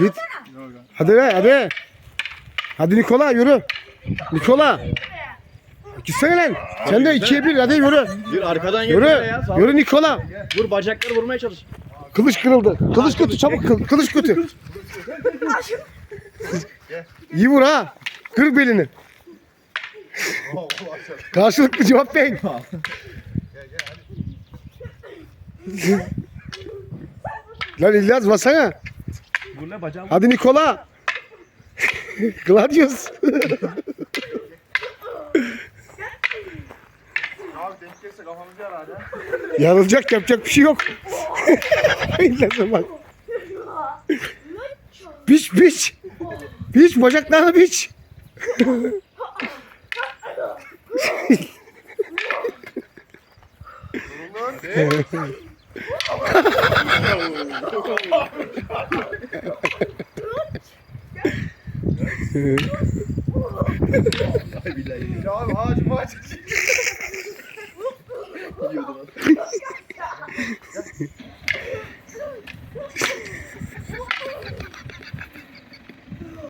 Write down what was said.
Git. Hadi be hadi. Hadi Nikola yürü. Nikola. Gitsene lan. Sen de ikiye bir hadi yürü. Bir arkadan Yürü. Yürü Nikola. Vur bacakları vurmaya çalış. Kılıç kırıldı. Kılıç kötü çabuk kıl. Kılıç kötü. İyi vur ha. Kır belini. Karşılıklı cevap verin. Lan İlyas basana. Vur ne bacağım. Hadi Nikola. Gladius. Abi denk gelse kafamızı yarar ha. Yarılacak yapacak bir şey yok. İlyas'a bak. Biç biç. Biç bacaklarını biç. Ya abi ağacım ağacım.